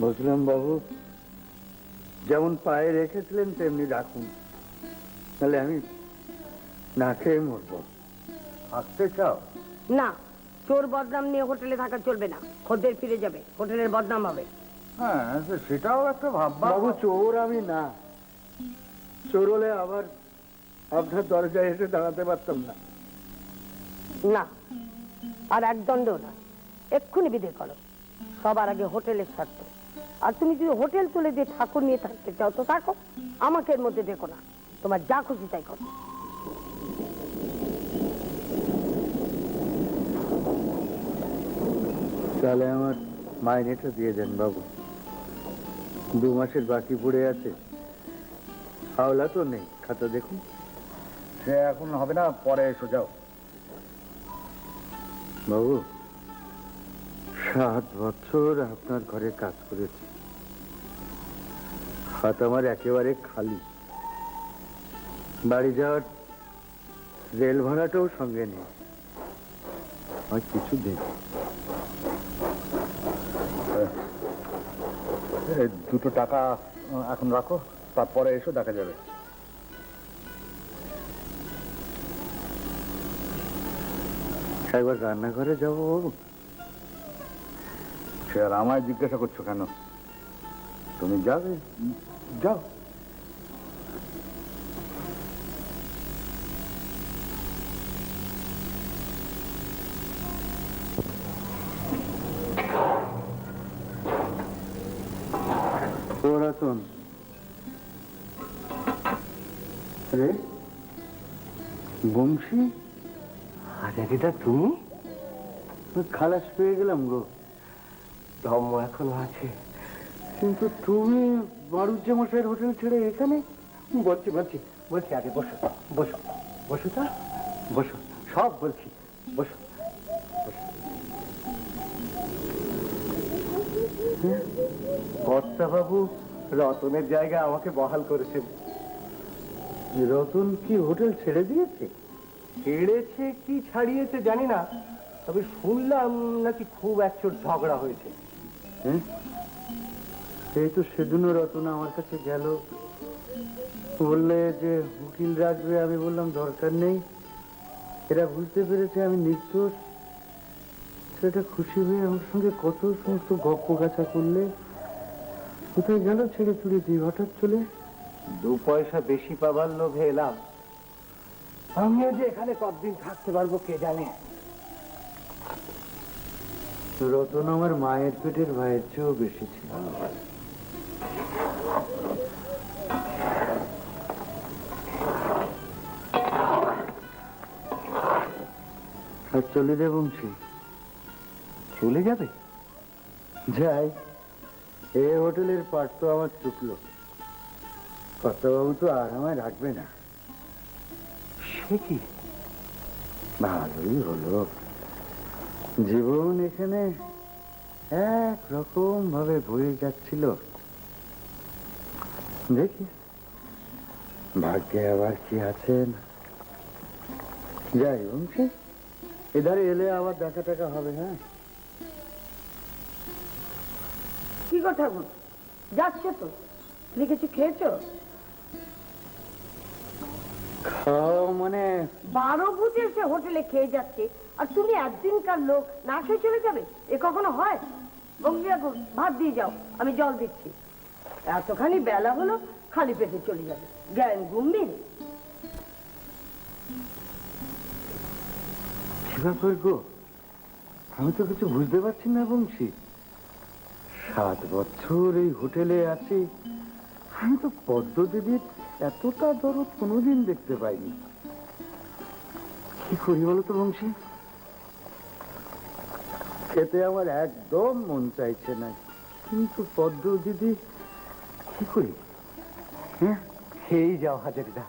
বুঝলাম বাবু। যেমন পায়ে রেখেছিলেন তেমনি রাখুন তাহলে আমি না খেয়ে মরবো। থাকতে চাও? না চোর বদনাম নিয়ে হোটেলে থাকা চলবে না। খদ্দের ফিরে যাবে হোটেলের বদনাম হবে। হ্যাঁ সেটাও একটা ভাববা বাবু চোর আমি না। চোর হলে আবার আপনার দরজায় এসে দাঁড়াতে পারতাম না। না আর এক দণ্ড না। এক্ষুনি বিদে করো। সবার আগে হোটেলের স্বার্থ। আর তুমি যদি হোটেল তুলে দিয়ে ঠাকুর নিয়ে থাকতে চাও তো থাকো। আমাকে এর মধ্যে দেখো না। তোমার যা খুশি তাই করো। তাহলে আমার মাইনেটা দিয়ে দেন বাবু। দু মাসের বাকি পড়ে আছে। হাওলা তো নেই খাতা দেখুন। সে এখন হবে না পরে এসো যাও। বাবু সাত বছর আপনার ঘরে কাজ করেছি। হাত আমার একেবারে খালি। বাড়ি যাওয়ার রেল ভাড়াটাও সঙ্গে নেই। আর কিছু দিন দুটো টাকা এখন রাখো তারপরে এসো দেখা যাবে। একবার রান্নাঘরে যাব সে আর আমায় জিজ্ঞাসা করছ কেন? তুমি যাবে? যাও। পুরাতন। রে? বংশী? আরে দিদা তুমি? খালাস পেয়ে গেলাম গো। ধম্ম এখনও আছে। কিন্তু তুমি বাড়ুজ্জে মশাইয়ের হোটেল ছেড়ে এখানে? বলছি বলছি বলছি, আগে বসো বসো বসো তা, বসো, সব বলছি, বসো বাবু রতনের জায়গা আমাকে বহাল করেছেন। রতন কি হোটেল ছেড়ে দিয়েছে? ছেড়েছে কি ছাড়িয়েছে জানি না, তবে শুনলাম নাকি খুব একচোট ঝগড়া হয়েছে। হ্যাঁ? এই তো সেদিনও রতন আমার কাছে গেল। বললে যে, উকিল রাখবে? আমি বললাম, দরকার নেই। এরা বুঝতে পেরেছে আমি নির্দোষ সেটা খুশি হয়ে আমার সঙ্গে কত সমস্ত গপ্প গাছা করলে। কোথায় গেল ছেড়ে চুড়ে দিয়ে হঠাৎ চলে? দু পয়সা বেশি পাবার লোভে এলাম। আমিও যে এখানে কতদিন থাকতে পারব কে জানে? রতন আমার মায়ের পেটের ভাইয়ের চেয়েও বেশি ছিল। আর চলে বংশী। চলে যাবে? যাই, এ হোটেলের পাট তো আমার চুকলো। কর্তাবাবু তো আর আমায় রাখবে না। সে কি? ভালোই হলো। জীবন এখানে এক রকম ভাবে বয়ে যাচ্ছিল। দেখি ভাগ্যে আবার কি আছেন যাই বংশী এধারে এলে আবার দেখা টাকা হবে হ্যাঁ? কি কথা বল যাচ্ছে তো? তুমি কিছু খেয়েছো? খাও মানে? বারো বুঝে সে হোটেলে খেয়ে যাচ্ছে। আর তুমি একদিনকার লোক, না খেয়ে চলে যাবে? এ কখনো হয়? বংশী ঠাকুর ভাত দিয়ে যাও, আমি জল দিচ্ছি। এতখানি বেলা হলো, খালি পেটে চলে যাবে। জ্ঞান ঘুমবি গো, আমি তো কিছু বুঝতে পারছি না বংশী। সাত বছর এই হোটেলে আছি, আমি তো পদ্ম দিদির এতটা দরদ কোনোদিন দেখতে পাইনি। কি করি বলো তো বংশী? খেতে আমার একদম মন চাইছে না। কিন্তু পদ্ম দিদি কি করি? হ্যাঁ খেয়েই যাও হাজারিদা।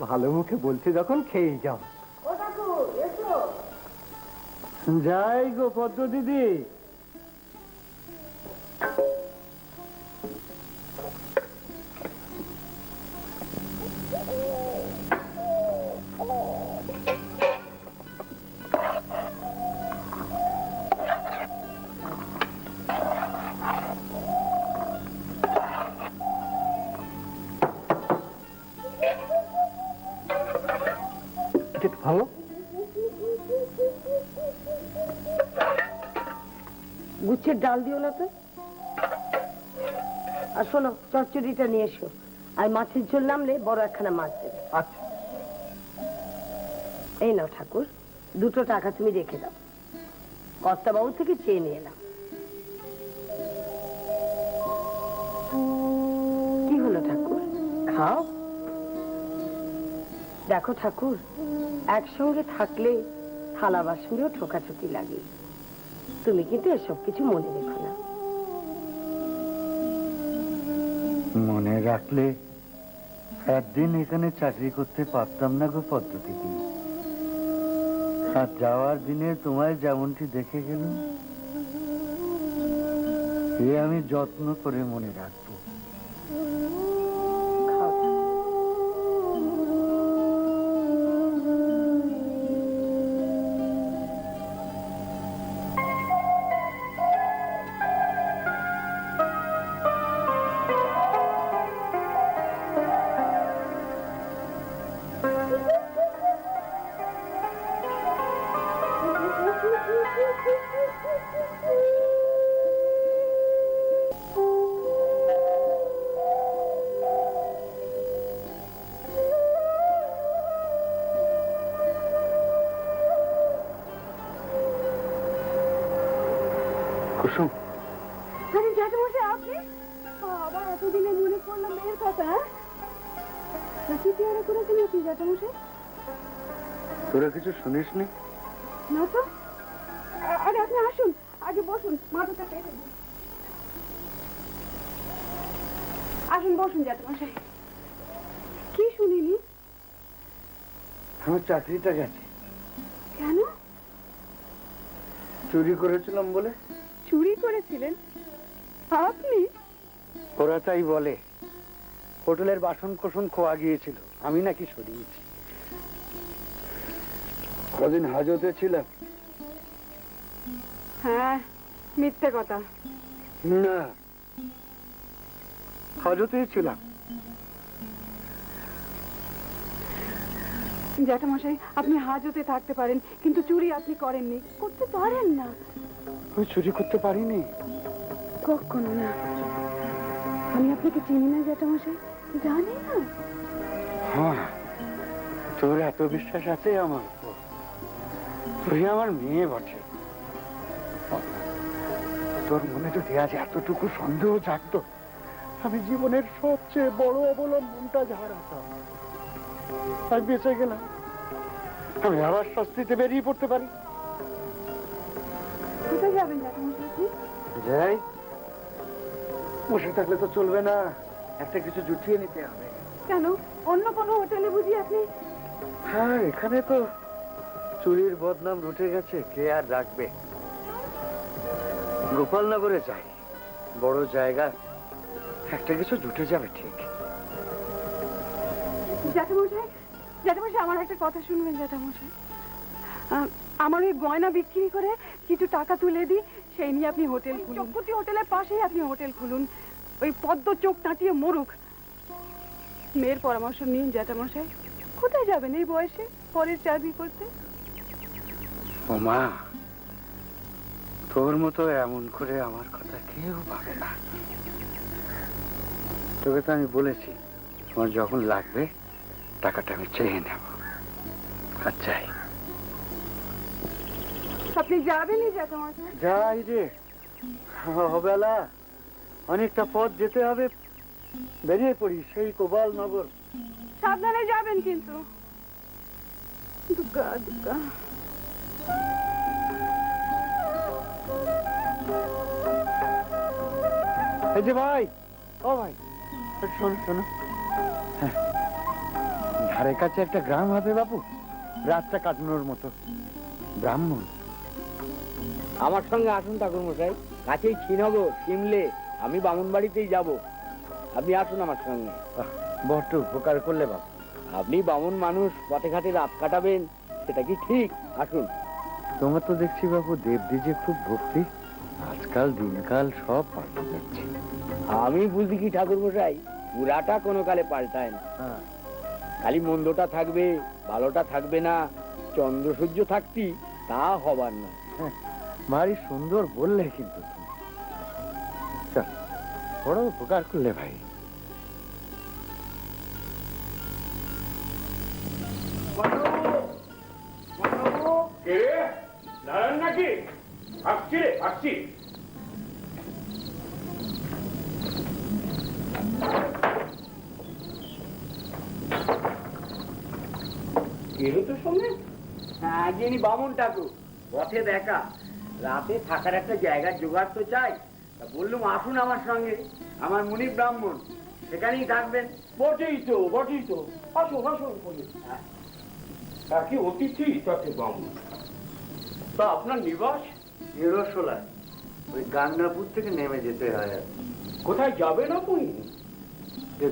ভালো মুখে বলছে যখন খেয়েই যাও। যাই গো পদ্ম দিদি। ডাল দিও না তো। আর শোনো চচ্চড়িটা নিয়ে এসো। আর মাছের ঝোল নামলে বড় একখানা মাছ দেবে। আচ্ছা। এই নাও ঠাকুর দুটো টাকা তুমি রেখে দাও। কর্তাবাবু থেকে চেয়ে নিয়ে এলাম কি হলো ঠাকুর? খাও। দেখো ঠাকুর একসঙ্গে থাকলে থালা বাসনেও ঠোকাঠুকি লাগে। তুমি কিন্তু এসব কিছু মনে রেখো না। মনে রাখলে একদিন এখানে চাকরি করতে পারতাম না গো পদ্ধতি আর যাওয়ার দিনে তোমায় যেমনটি দেখে গেলাম এ আমি যত্ন করে মনে রাখব। কি পেয়ারা করেছেন আপনি জ্যাঠামশাই তোরা কিছু শুনিস নি না তো। আরে আপনি আসুন আগে বসুন মাথাটা দিন আসুন বসুন জ্যাঠামশাই কি শুনিনি আমার চাকরিটা গেছে। কেন? চুরি করেছিলাম বলে। চুরি করেছিলেন? আপনি? ওরা তাই বলে। হোটেলের বাসন কোসন খোয়া গিয়েছিল। আমি নাকি সরিয়েছি। কদিন হাজতে ছিলাম। হ্যাঁ মিথ্যে কথা। না হাজতেই ছিলাম। জ্যাঠামশাই আপনি হাজতে থাকতে পারেন কিন্তু চুরি আপনি করেননি। করতে পারেন না। আমি চুরি করতে পারিনি। কখনো না। আমি আপনাকে চিনি না জ্যাঠামশাই। জানি না। হ্যাঁ তোর এত বিশ্বাস আছে আমার তুই আমার মেয়ে বটে। তোর মনে যদি আজ এতটুকু সন্দেহ জাগতো আমি জীবনের সবচেয়ে বড় অবলম্বনটা হারাতাম। আমি বেঁচে গেলাম। আমি আবার শাস্তিতে বেরিয়ে পড়তে পারি। কোথায় যাবেন যাই। বসে থাকলে তো চলবে না। একটা কিছু জুটিয়ে নিতে হবে। কেন? অন্য কোনো হোটেলে বুঝি আপনি? হ্যাঁ এখানে তো চুরির বদনাম রুটে গেছে কে আর রাখবে? গোপালনগরে যাই। বড় জায়গা একটা কিছু জুটে যাবে ঠিক। জ্যাঠামশাই জ্যাঠামশাই আমার একটা কথা শুনবেন জ্যাঠামশাই। আমার ওই গয়না বিক্রি করে কিছু টাকা তুলে দিই সেই নিয়ে আপনি হোটেল খুলুন। হোটেলের পাশেই আপনি হোটেল খুলুন। ওই পদ্ম চোখ টাটিয়ে মরুক। মেয়ের পরামর্শ নিন জ্যাঠামশাই। কোথায় যাবেন এই বয়সে পরের চাকরি করতে? ও মা তোর মতো এমন করে আমার কথা কেউ ভাবে না। তোকে তো আমি বলেছি তোমার যখন লাগবে টাকাটা আমি চেয়ে নেব। আর চাই। আপনি যাবেনই জ্যাঠামশাই। যাই রে বেলা অনেকটা পথ যেতে হবে। বেরিয়ে পড়ি সেই কোবাল নগর। সাবধানে যাবেন কিন্তু। দুর্গা দুর্গা। এই যে ভাই ও ভাই শোনো শোনো। হ্যাঁ। ধারে কাছে একটা গ্রাম হবে বাপু রাতটা কাটানোর মতো। ব্রাহ্মণ। আমার সঙ্গে আসুন ঠাকুর মশাই কাছেই শ্রীনগর সিমলে। আমি বামুন বাড়িতেই যাব। আপনি আসুন আমার সঙ্গে। বড্ড উপকার করলে বাপু। আপনি বামুন মানুষ পথে ঘাটে রাত কাটাবেন সেটা কি ঠিক? আসুন। তোমার তো দেখছি বাবু দেবদিজে খুব ভক্তি। আজকাল দিনকাল সব পাল্টে যাচ্ছে। আমি বুঝি কি ঠাকুর মশাই পুরাটা কোনো কালে পাল্টায় না। হ্যাঁ। খালি মন্দটা থাকবে ভালোটা থাকবে না চন্দ্র সূর্য থাকতি তা হবার না ভারী সুন্দর বললে কিন্তু। বড় উপকার করলে ভাই। কে নারায়ণ নাকি? আসছি রে আসছি। এলো তো সঙ্গে? হ্যাঁ যিনি বামুন ঠাকুর। পথে দেখা। রাতে থাকার একটা জায়গার জোগাড় তো চাই। বললুম আসুন আমার সঙ্গে। আমার মুনি ব্রাহ্মণ সেখানেই থাকবেন। বটেই তো বটেই তো। আসুন আসুন বলে অতিথি তাকে বামুন তা আপনার নিবাস? হিরোশোলায় ওই গান্নাপুর থেকে নেমে যেতে হয় আর কোথায় যাবেন আপনি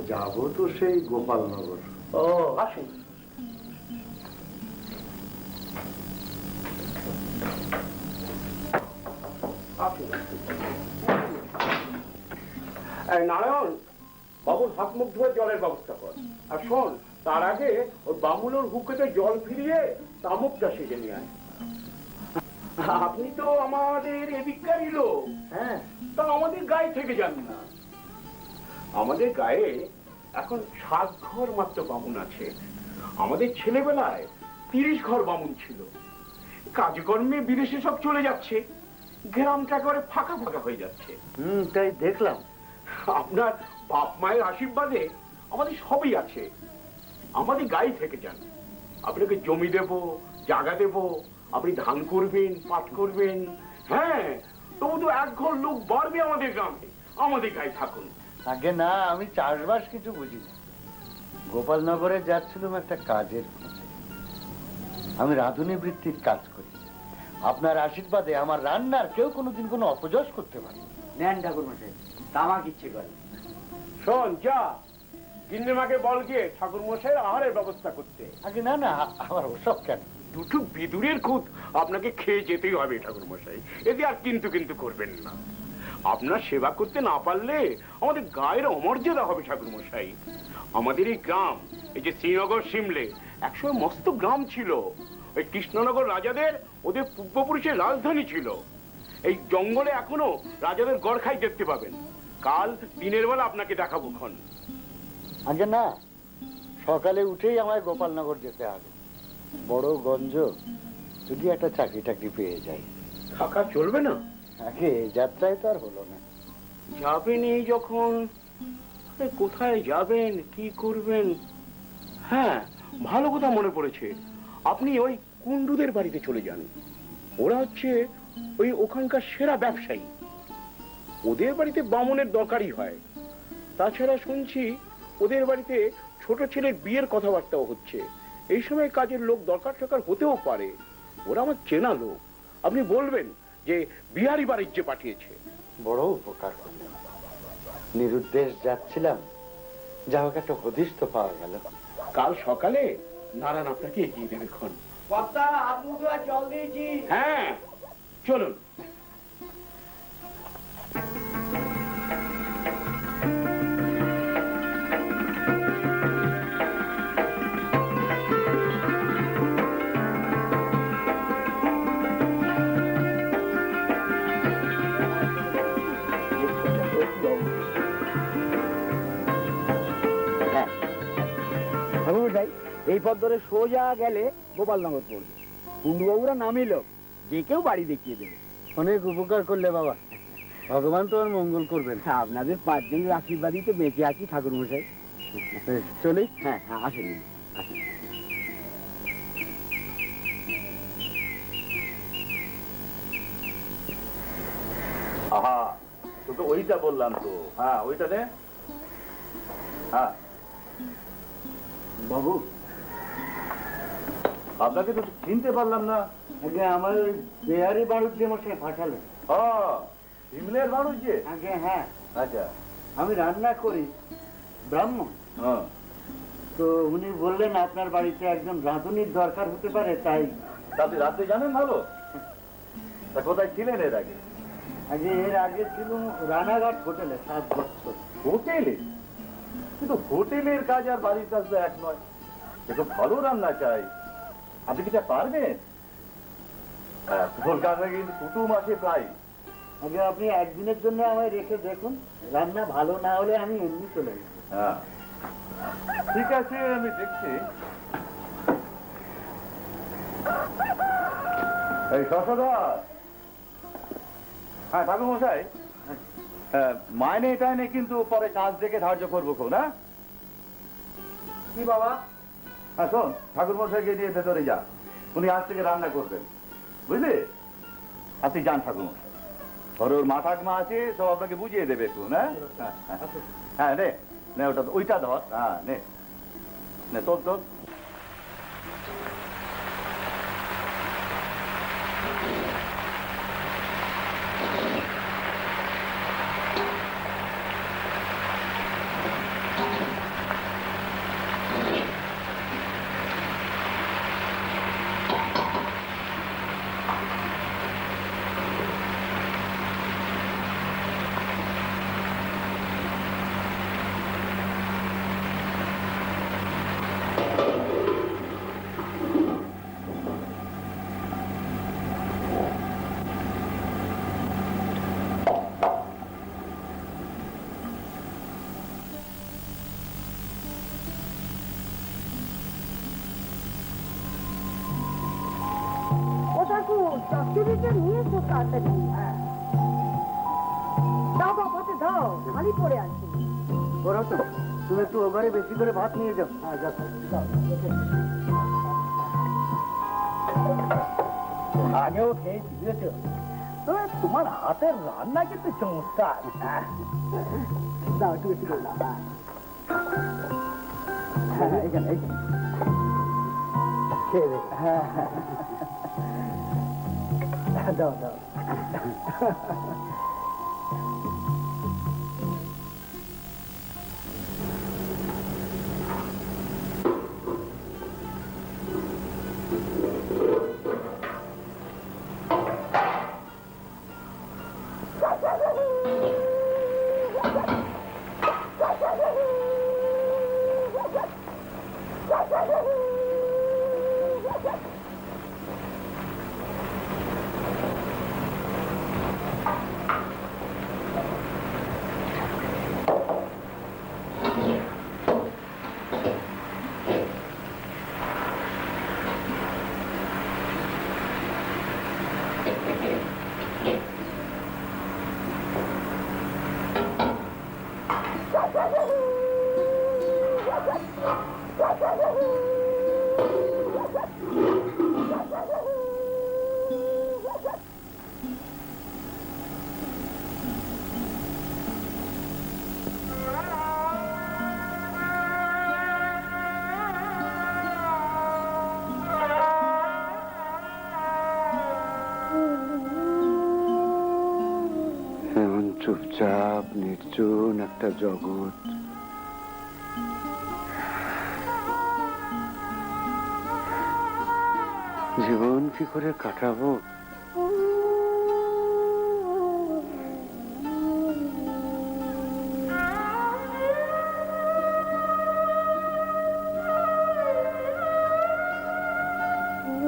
যাব তো সেই গোপালনগর। ও আসুন। নারায়ণ, বাবুর হাত মুখ ধুয়ে জলের ব্যবস্থা কর। আর শোন, তার আগে ওই বামুলোর হুকেতে জল ফিরিয়ে তামুকটা সেজে নিয়ে আয়। আপনি তো আমাদের এদিককারই লোক হ্যাঁ? তা আমাদের গায়ে থেকে যান না। আমাদের গায়ে এখন সাত ঘর মাত্র বামুন আছে। আমাদের ছেলেবেলায় তিরিশ ঘর বামুন ছিল। কাজকর্মে বিদেশে সব চলে যাচ্ছে। গ্রামটা একেবারে ফাঁকা ফাঁকা হয়ে যাচ্ছে। হুম তাই দেখলাম। আপনার বাপ মায়ের আশীর্বাদে আমাদের সবই আছে। আমাদের গায়ে থেকে যান। আপনাকে জমি দেব জায়গা দেব আপনি ধান করবেন পাট করবেন। হ্যাঁ তবু তো এক ঘর লোক বাড়বে আমাদের গ্রামে। আমাদের গায়ে থাকুন। আগে না আমি চাষবাস কিছু বুঝি না। গোপালনগরে যাচ্ছিলাম একটা কাজের আমি রাঁধুনি বৃত্তির কাজ করি। আপনার আশীর্বাদে আমার রান্নার কেউ কোনোদিন কোনো অপযশ করতে পারে। নেন ঠাকুর মশাই তামাক ইচ্ছে করে। শোন যা। গিন্নিমাকে বল গিয়ে ঠাকুর মশাইয়ের আহারের ব্যবস্থা করতে। আগে না না আমার ওসব কেন? দুটো বিদুরের খুঁত আপনাকে খেয়ে যেতেই হবে ঠাকুর মশাই এতে আর কিন্তু কিন্তু করবেন না। আপনার সেবা করতে না পারলে আমাদের গায়ের অমর্যাদা হবে ঠাকুর মশাই আমাদের এই গ্রাম এই যে শ্রীনগর সিমলে একসময় মস্ত গ্রাম ছিল। ওই কৃষ্ণনগর রাজাদের ওদের পূর্বপুরুষের রাজধানী ছিল। এই জঙ্গলে এখনও রাজাদের গড়খাই দেখতে পাবেন। কাল দিনের বেলা আপনাকে দেখাবো ক্ষণ। আগে না সকালে উঠেই আমায় গোপালনগর যেতে হবে। বড় গঞ্জ যদি একটা চাকরি টাকরি পেয়ে যাই। থাকা চলবে না? আগে যাত্রায় তো আর হলো না। যাবেন এই যখন? কোথায় যাবেন? কি করবেন? হ্যাঁ ভালো কথা মনে পড়েছে। আপনি ওই কুন্ডুদের বাড়িতে চলে যান। ওরা হচ্ছে ওই ওখানকার সেরা ব্যবসায়ী। ওদের বাড়িতে বামনের দরকারই হয়। তাছাড়া শুনছি ওদের বাড়িতে ছোট ছেলের বিয়ের কথাবার্তাও হচ্ছে। এই সময় কাজের লোক দরকার টরকার হতেও পারে। ওরা আমার চেনা লোক। আপনি বলবেন যে বিহারি বাণিজ্যে পাঠিয়েছে। বড় উপকার করলেন। নিরুদ্দেশ যাচ্ছিলাম। যা হোক একটা হদিস তো পাওয়া গেল। কাল সকালে নারায়ণ আপনাকে এগিয়ে দেবে ক্ষণ কর্তা আপনি তো আর জল দিয়েছি হ্যাঁ চলুন। এই পথ ধরে সোজা গেলে গোপালনগর পড়বে। কুন্ডুবাবুরা নামিল যে কেউ বাড়ি দেখিয়ে দেবে। অনেক উপকার করলে বাবা। ভগবান তোমার মঙ্গল করবেন আপনাদের পাঁচজনের আশীর্বাদই তো বেঁচে আছি ঠাকুর মশাই চলি। হ্যাঁ হ্যাঁ আসেন। আসেন। আহা তোকে ওইটা বললাম তো। হ্যাঁ ওইটা দে হ্যাঁ। বাবু আপনাকে তো চিনতে পারলাম না। আগে আমার বেহারি যে মশাই পাঠালেন। ও হিমলের মানুষ যে আগে হ্যাঁ। আচ্ছা। আমি রান্না করি ব্রাহ্মণ। তো উনি বললেন আপনার বাড়িতে একজন রাঁধুনির দরকার হতে পারে তাই। আপনি রাত্রে জানেন ভালো? তা কোথায় ছিলেন এর আগে? আগে এর আগে ছিল রানাঘাট হোটেলে সাত বছর। হোটেলে? কিন্তু হোটেলের কাজ আর বাড়ির কাজ তো এক নয়। একটু ভালো রান্না চাই। আপনি কি তা পারবেন? কলকাতায় কিন্তু কুটুম আসে প্রায়। আগে আপনি একদিনের জন্য আমায় রেখে দেখুন রান্না ভালো না হলে আমি এমনি চলে যাব। হ্যাঁ। ঠিক আছে আমি দেখছি। এই শশধর হ্যাঁ ঠাকুর মশাই হ্যাঁ, মাইনে টাইনে কিন্তু পরে কাজ দেখে ধার্য করব খুব না? কি বাবা? হ্যাঁ শোন ঠাকুর মশাইকে নিয়ে ভেতরে যা। উনি আজ থেকে রান্না করবেন। বুঝলি? আপনি যান ঠাকুর মশাই ঘরে ওর মা ঠাকমা আছে সব আপনাকে বুঝিয়ে দেবে একটু হ্যাঁ, হ্যাঁ। হ্যাঁ নে নে ওটা ওইটা ধর। হ্যাঁ নে। নে তোর তোর ও ঠাকুর তুমি একটু ও ঘরে বেশি করে ভাত নিয়ে যাও আগেও খেয়েছি বুঝেছ তোমার হাতের রান্না কিন্তু চমৎকার দাও হ্যাঁ দেখো হ্যাঁ হ্যাঁ দাও দাও চুপচাপ নির্জন একটা জগৎ। জীবন কি করে কাটাবো?